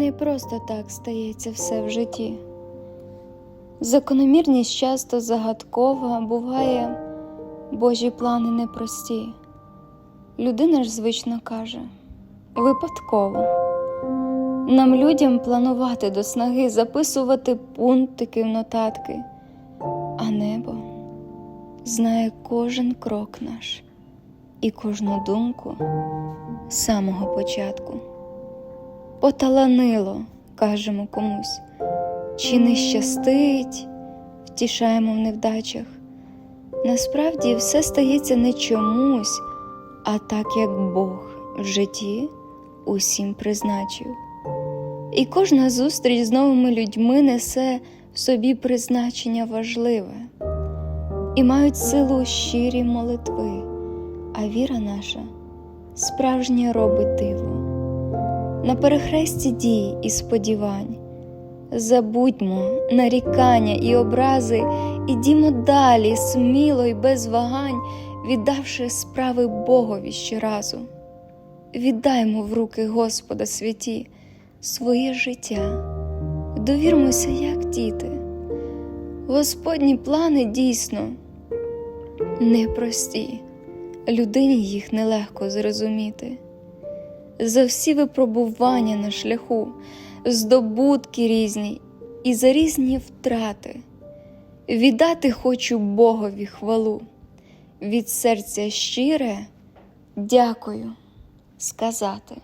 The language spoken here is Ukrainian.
Не просто так стається все в житті. Закономірність часто загадкова, буває, Божі плани непрості. Людина ж звично каже випадково. Нам людям планувати до снаги, записувати пунктики в нотатки, а небо знає кожен крок наш і кожну думку з самого початку. Поталанило, кажемо комусь, чи не щастить, втішаємо в невдачах. Насправді все стається не чомусь, а так, як Бог в житті усім призначив. І кожна зустріч з новими людьми несе в собі призначення важливе, і мають силу щирі молитви, а віра наша справжнє робить диво. На перехресті дій і сподівань забудьмо нарікання і образи, ідімо далі, сміло й без вагань, віддавши справи Богові щоразу. Віддаймо в руки Господа святі своє життя, довірмося, як діти. Господні плани дійсно непрості, людині їх нелегко зрозуміти. За всі випробування на шляху, здобутки різні і за різні втрати. Віддати хочу Богові хвалу, від серця щире дякую сказати.